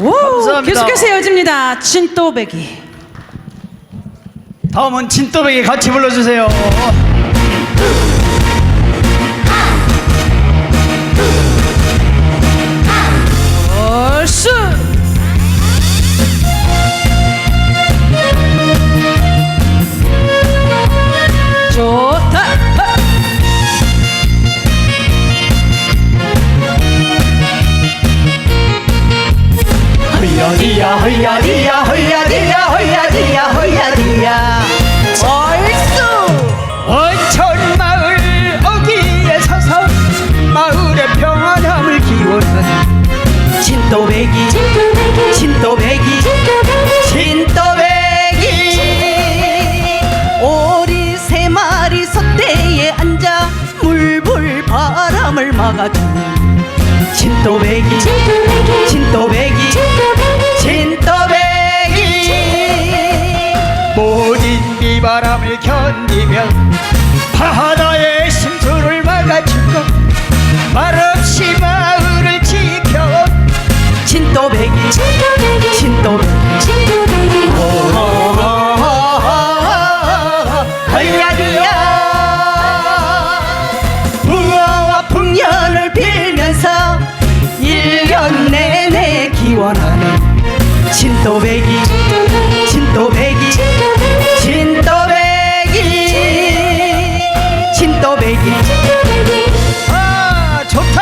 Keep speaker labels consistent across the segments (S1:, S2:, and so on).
S1: 오,
S2: 감사합니다.
S1: 계속해서 이어집니다. 진또배기.
S2: 다음은 진또배기 같이 불러주세요. 허야디야 허야디야 허야디야 허야디야 허야디야
S1: 얼쑤.
S2: 원천 마을 어귀에 서서 마을의 평안함을 기원하는 진또배기 진또배기 진또배기
S3: 오리 세 마리 솥대에 앉아 물불 바람을 막아주는
S2: 진또배기. 진또배기. 진또배기. 모든 비바람을 견디며 바다의 심수를 막아주고 말없이 마을을 지켜온 진또배기. 진또배기. 헐야디야 원하는 진또배기 진또배기 진또배기 진또배기. 아 좋다!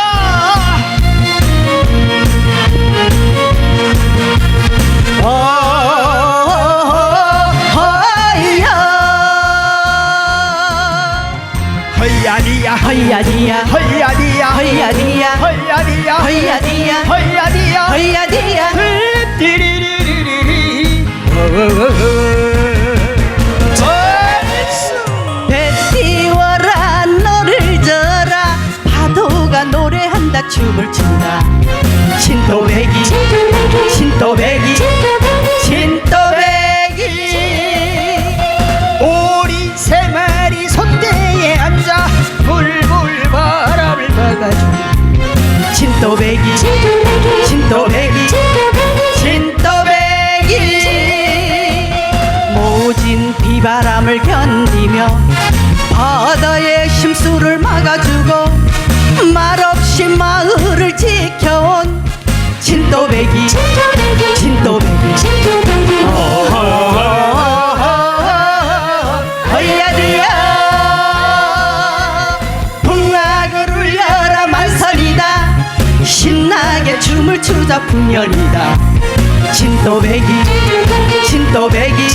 S2: 허야디야
S3: 허야디야
S2: 허야디야
S3: 허야디야
S2: 허야디야
S3: 허야디야
S2: 허야디야.
S3: 춤을 춘다
S2: 진또배기. 진또배기. 진또배기. 오리 세 마리 손대에 앉아 불불 바람을 막아주는 진또배기. 진또배기. 진또배기.
S3: 모진 비바람을 견디며 바다의 심수를 막아주고 말없이 지켜온 진또배기. 진또배기. 허야디야 풍악을 울려라 만선이다. 신나게 춤을 추자 풍년이다. 진또배기. 진또배기.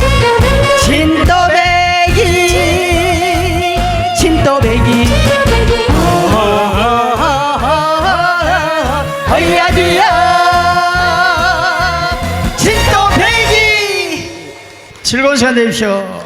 S3: 진또배기. 진또배기. 허야디야
S2: 즐거운 시간 되십시오